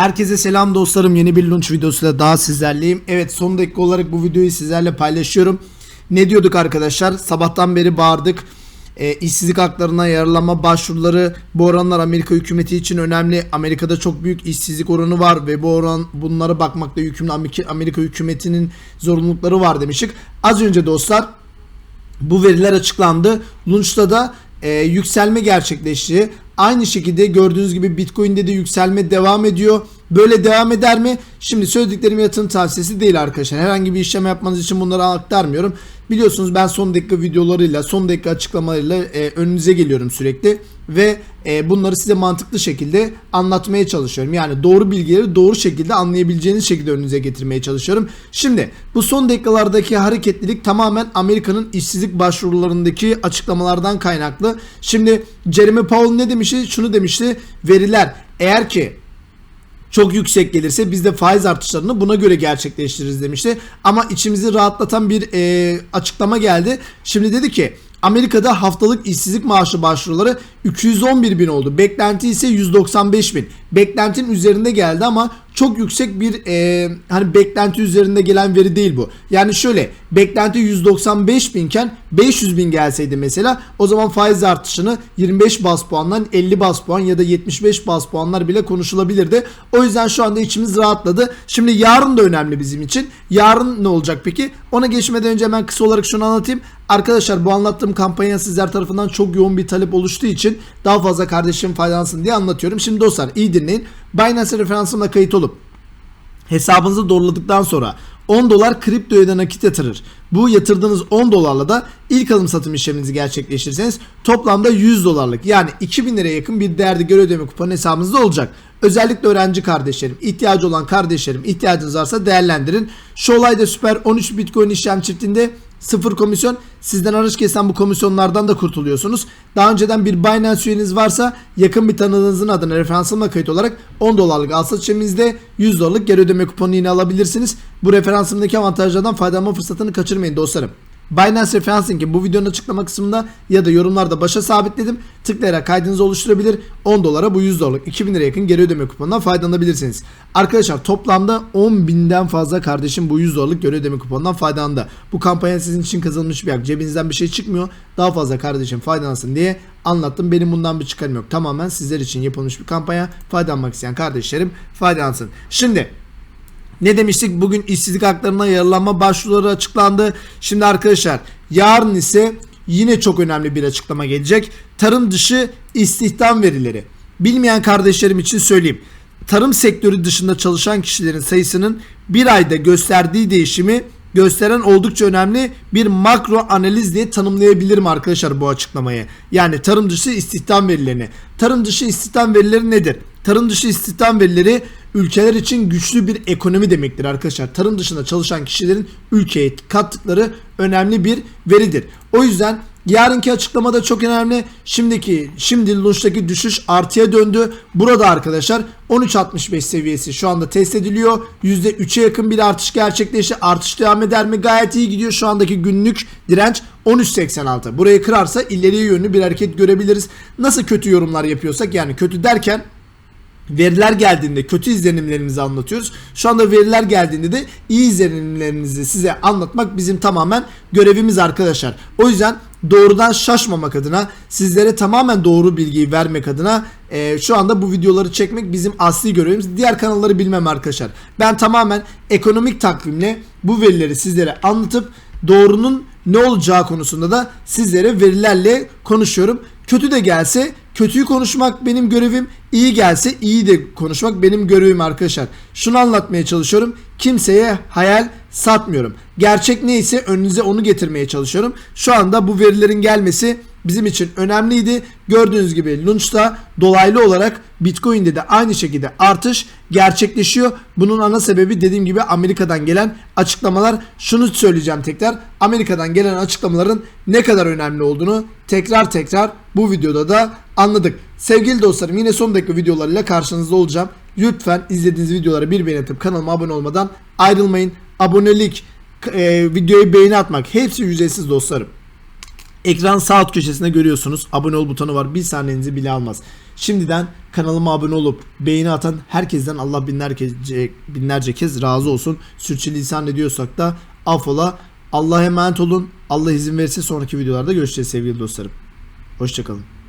Herkese selam dostlarım. Yeni bir launch videosuyla daha sizlerleyim. Evet son dakika olarak bu videoyu sizlerle paylaşıyorum. Ne diyorduk arkadaşlar? Sabahtan beri bağırdık. E, işsizlik haklarına yararlanma başvuruları bu oranlar Amerika hükümeti için önemli. Amerika'da çok büyük işsizlik oranı var ve bu oran bunlara bakmakta yükümlü Amerika hükümetinin zorunlulukları var demiştik. Az önce dostlar bu veriler açıklandı. Lunch'ta da e, yükselme gerçekleşti. Aynı şekilde gördüğünüz gibi Bitcoin'de de yükselme devam ediyor. Böyle devam eder mi? Şimdi söylediklerim yatırım tavsiyesi değil arkadaşlar. Herhangi bir işlem yapmanız için bunları aktarmıyorum. Biliyorsunuz ben son dakika videolarıyla, son dakika açıklamalarıyla e, önünüze geliyorum sürekli ve e, bunları size mantıklı şekilde anlatmaya çalışıyorum. Yani doğru bilgileri doğru şekilde anlayabileceğiniz şekilde önünüze getirmeye çalışıyorum. Şimdi bu son dakikalardaki hareketlilik tamamen Amerika'nın işsizlik başvurularındaki açıklamalardan kaynaklı. Şimdi Jeremy Powell ne demişti? Şunu demişti. Veriler eğer ki çok yüksek gelirse biz de faiz artışlarını buna göre gerçekleştiririz demişti. Ama içimizi rahatlatan bir e, açıklama geldi. Şimdi dedi ki Amerika'da haftalık işsizlik maaşı başvuruları 211 bin oldu. Beklenti ise 195 bin. Beklentinin üzerinde geldi ama çok yüksek bir e, hani beklenti üzerinde gelen veri değil bu. Yani şöyle beklenti 195 binken 500 bin gelseydi mesela o zaman faiz artışını 25 bas puandan 50 bas puan ya da 75 bas puanlar bile konuşulabilirdi. O yüzden şu anda içimiz rahatladı. Şimdi yarın da önemli bizim için. Yarın ne olacak peki? Ona geçmeden önce hemen kısa olarak şunu anlatayım. Arkadaşlar bu anlattığım kampanya sizler tarafından çok yoğun bir talep oluştuğu için daha fazla kardeşim faydalansın diye anlatıyorum. Şimdi dostlar iyi dinleyin. Binance referansımla kayıt olup hesabınızı doğruladıktan sonra 10 dolar kriptoya da nakit yatırır. Bu yatırdığınız 10 dolarla da ilk alım satım işleminizi gerçekleştirirseniz toplamda 100 dolarlık yani 2000 liraya yakın bir değerde göre ödeme kuponu hesabınızda olacak. Özellikle öğrenci kardeşlerim, ihtiyacı olan kardeşlerim ihtiyacınız varsa değerlendirin. Şu olayda süper 13 bitcoin işlem çiftinde Sıfır komisyon. Sizden araç kesen bu komisyonlardan da kurtuluyorsunuz. Daha önceden bir Binance üyeniz varsa yakın bir tanıdığınızın adına referansımla kayıt olarak 10 dolarlık al satış 100 dolarlık geri ödeme kuponu yine alabilirsiniz. Bu referansımdaki avantajlardan faydalanma fırsatını kaçırmayın dostlarım. Binance referans linki bu videonun açıklama kısmında ya da yorumlarda başa sabitledim. Tıklayarak kaydınızı oluşturabilir. 10 dolara bu 100 dolarlık 2000 lira yakın geri ödeme kuponundan faydalanabilirsiniz. Arkadaşlar toplamda 10 binden fazla kardeşim bu 100 dolarlık geri ödeme kuponundan faydalandı. Bu kampanya sizin için kazanılmış bir hak. Cebinizden bir şey çıkmıyor. Daha fazla kardeşim faydalansın diye anlattım. Benim bundan bir çıkarım yok. Tamamen sizler için yapılmış bir kampanya. Faydalanmak isteyen kardeşlerim faydalansın. Şimdi ne demiştik? Bugün işsizlik haklarına yararlanma başvuruları açıklandı. Şimdi arkadaşlar yarın ise yine çok önemli bir açıklama gelecek. Tarım dışı istihdam verileri. Bilmeyen kardeşlerim için söyleyeyim. Tarım sektörü dışında çalışan kişilerin sayısının bir ayda gösterdiği değişimi gösteren oldukça önemli bir makro analiz diye tanımlayabilirim arkadaşlar bu açıklamayı. Yani tarım dışı istihdam verilerini. Tarım dışı istihdam verileri nedir? Tarım dışı istihdam verileri ülkeler için güçlü bir ekonomi demektir arkadaşlar. Tarım dışında çalışan kişilerin ülkeye kattıkları önemli bir veridir. O yüzden yarınki açıklamada çok önemli. Şimdiki şimdi Lunch'taki düşüş artıya döndü. Burada arkadaşlar 13.65 seviyesi şu anda test ediliyor. %3'e yakın bir artış gerçekleşti. Artış devam eder mi? Gayet iyi gidiyor. Şu andaki günlük direnç 13.86. Burayı kırarsa ileriye yönlü bir hareket görebiliriz. Nasıl kötü yorumlar yapıyorsak yani kötü derken veriler geldiğinde kötü izlenimlerimizi anlatıyoruz. Şu anda veriler geldiğinde de iyi izlenimlerimizi size anlatmak bizim tamamen görevimiz arkadaşlar. O yüzden doğrudan şaşmamak adına sizlere tamamen doğru bilgiyi vermek adına e, şu anda bu videoları çekmek bizim asli görevimiz. Diğer kanalları bilmem arkadaşlar. Ben tamamen ekonomik takvimle bu verileri sizlere anlatıp doğrunun ne olacağı konusunda da sizlere verilerle konuşuyorum. Kötü de gelse kötüyü konuşmak benim görevim. İyi gelse iyi de konuşmak benim görevim arkadaşlar. Şunu anlatmaya çalışıyorum. Kimseye hayal satmıyorum. Gerçek neyse önünüze onu getirmeye çalışıyorum. Şu anda bu verilerin gelmesi bizim için önemliydi. Gördüğünüz gibi Lunch'ta dolaylı olarak Bitcoin'de de aynı şekilde artış gerçekleşiyor. Bunun ana sebebi dediğim gibi Amerika'dan gelen açıklamalar. Şunu söyleyeceğim tekrar. Amerika'dan gelen açıklamaların ne kadar önemli olduğunu tekrar tekrar bu videoda da anladık. Sevgili dostlarım yine son dakika videolarıyla karşınızda olacağım. Lütfen izlediğiniz videolara bir beğeni atıp kanalıma abone olmadan ayrılmayın. Abonelik, e, videoyu beğeni atmak hepsi ücretsiz dostlarım. Ekran sağ alt köşesinde görüyorsunuz. Abone ol butonu var. Bir saniyenizi bile almaz. Şimdiden kanalıma abone olup beğeni atan herkesten Allah binlerce, binlerce kez razı olsun. Sürçülisan ediyorsak da affola. Allah'a emanet olun. Allah izin verirse sonraki videolarda görüşeceğiz sevgili dostlarım. Hoşçakalın.